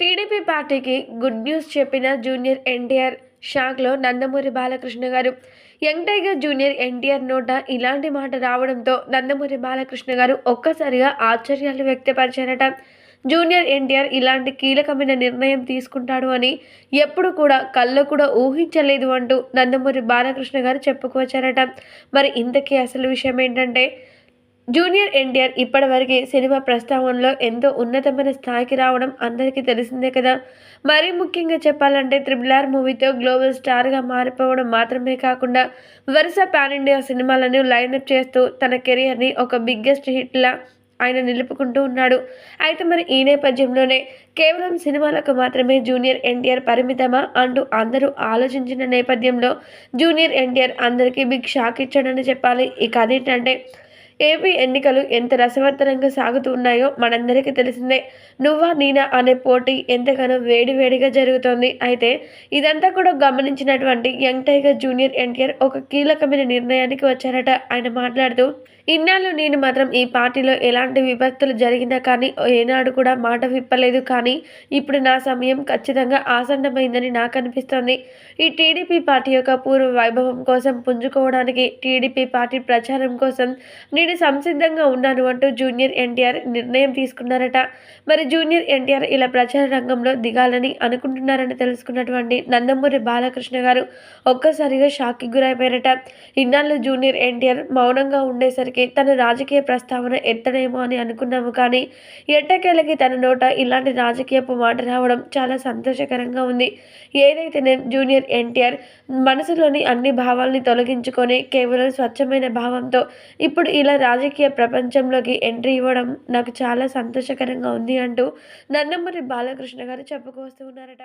TDP పార్టీకి good news చెప్పిన junior NTR షాక్లో నందమూరి బాలకృష్ణ గారు. యంగ్ టైగర్ జూనియర్ ఎన్టీఆర్ నోట ఇలాంటి మాట రావడంతో నందమూరి బాలకృష్ణ గారు ఒక్కసారిగా ఆశ్చర్యాలు వ్యక్తపరిచారట. జూనియర్ ఎన్టీఆర్ ఇలాంటి కీలకమైన నిర్ణయం తీసుకుంటాడు అని ఎప్పుడు కూడా కళ్ళు కూడా ఊహించలేదు అంటూ నందమూరి బాలకృష్ణ గారు చెప్పుకొచ్చారట మరి ఇంతకీ అసలు విషయం ఏంటంటే జూనియర్ ఎన్టీఆర్ ఇప్పటివరకు సినిమా ప్రస్తావనలో ఎంతో ఉన్నతమైన స్థాయికి రావడం అందరికీ తెలిసిందే కదా. మరీ ముఖ్యంగా చెప్పాలంటే త్రిబుల్ ఆర్ మూవీతో గ్లోబల్ స్టార్గా మారిపోవడం మాత్రమే కాకుండా వరుస పాన్ ఇండియా సినిమాలను లైనప్ చేస్తూ తన కెరియర్ని ఒక బిగ్గెస్ట్ హిట్లా ఆయన నిలుపుకుంటూ ఉన్నాడు. అయితే మరి ఈ నేపథ్యంలోనే కేవలం సినిమాలకు మాత్రమే జూనియర్ ఎన్టీఆర్ పరిమితమా అంటూ అందరూ ఆలోచించిన నేపథ్యంలో జూనియర్ ఎన్టీఆర్ అందరికీ బిగ్ షాక్ ఇచ్చాడని చెప్పాలి. ఇక అదేంటంటే ఏపీ ఎన్నికలు ఎంత రసవత్తరంగా సాగుతున్నాయో మనందరికీ తెలిసిందే. నువ్వా నేనా అనే పోటీ ఎంతగానో వేడివేడిగా జరుగుతోంది. అయితే ఇదంతా కూడా గమనించినటువంటి యంగ్ టైగర్ జూనియర్ ఎన్టీఆర్ ఒక కీలకమైన నిర్ణయానికి వచ్చారట ఆయన మాట్లాడుతూ ఇన్నాళ్ళు నేను మాత్రం ఈ పార్టీలో ఎలాంటి విపత్తులు జరిగినా కానీ ఏనాడు కూడా మాట విప్పలేదు. కానీ ఇప్పుడు నా సమయం ఖచ్చితంగా ఆసన్నమైందని నాకు అనిపిస్తోంది. ఈ టీడీపీ పార్టీ యొక్క పూర్వ వైభవం కోసం పుంజుకోవడానికి టీడీపీ పార్టీ ప్రచారం కోసం నేను నేను సంసిద్ధంగా ఉన్నాను అంటూ జూనియర్ ఎన్టీఆర్ నిర్ణయం తీసుకున్నారట. మరి జూనియర్ ఎన్టీఆర్ ఇలా ప్రచార రంగంలో దిగాలని అనుకుంటున్నారని తెలుసుకున్నటువంటి నందమూరి బాలకృష్ణ గారు ఒక్కసారిగా షాక్కి గురైపోయారట. ఇన్నాళ్ళు జూనియర్ ఎన్టీఆర్ మౌనంగా ఉండేసరికి తన రాజకీయ ప్రస్తావన ఎత్తడేమో అని అనుకున్నాము కానీ ఎట్టకేలకి తన నోట ఇలాంటి రాజకీయపు మాట రావడం చాలా సంతోషకరంగా ఉంది. ఏదైతేనే జూనియర్ ఎన్టీఆర్ మనసులోని అన్ని భావాల్ని తొలగించుకొని కేవలం స్వచ్ఛమైన భావంతో ఇప్పుడు ఇలా రాజకీయ ప్రపంచంలోకి ఎంట్రీ ఇవ్వడం నాకు చాలా సంతోషకరంగా ఉంది అంటూ నందమూరి బాలకృష్ణ గారు చెప్పుకొస్తూ ఉన్నారట.